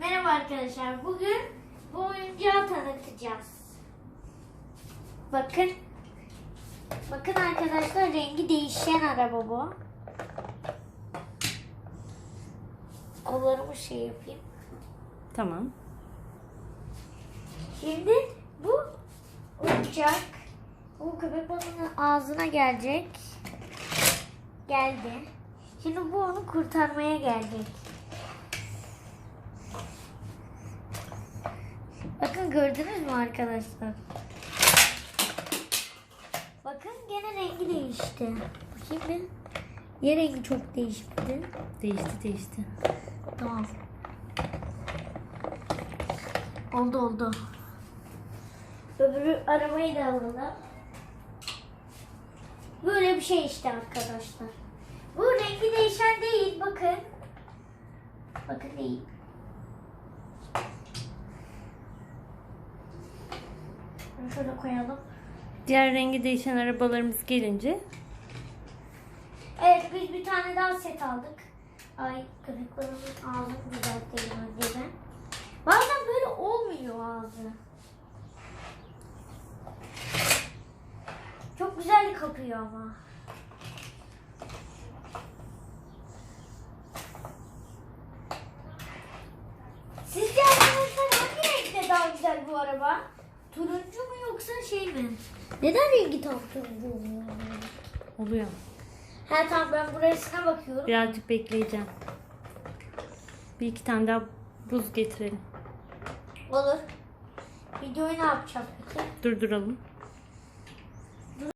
Merhaba arkadaşlar. Bugün bu oyuncağı tanıtacağız. Bakın. Bakın arkadaşlar rengi değişen araba bu. Kollarımı şey yapayım. Tamam. Şimdi bu oyuncak bu köpek balığının ağzına gelecek. Geldi. Şimdi bu onu kurtarmaya gelecek. Bakın gördünüz mü arkadaşlar? Bakın gene rengi değişti. Bakayım bir. Ya rengi çok değişti. Değişti değişti. Tamam. Oldu oldu. Öbürü arabayı da alalım. Böyle bir şey işte arkadaşlar. Bu rengi değişen değil bakın. Bakın değil. Bunu şöyle koyalım. Diğer rengi değişen arabalarımız gelince Evet biz bir tane daha set aldık. Ay köpeklerimizin ağzını düzeltelim önceden. Bazen böyle olmuyor ağzı. Çok güzel kapıyor ama. Sizce arkadaşlar hangi renkte daha güzel bu araba? Mi? Neden tam turuncu oluyor? oluyor. Ha tamam ben burasına bakıyorum. Birazcık bekleyeceğim. Bir iki tane daha buz getirelim. Olur. Videoyu ne yapacağız peki? Durduralım.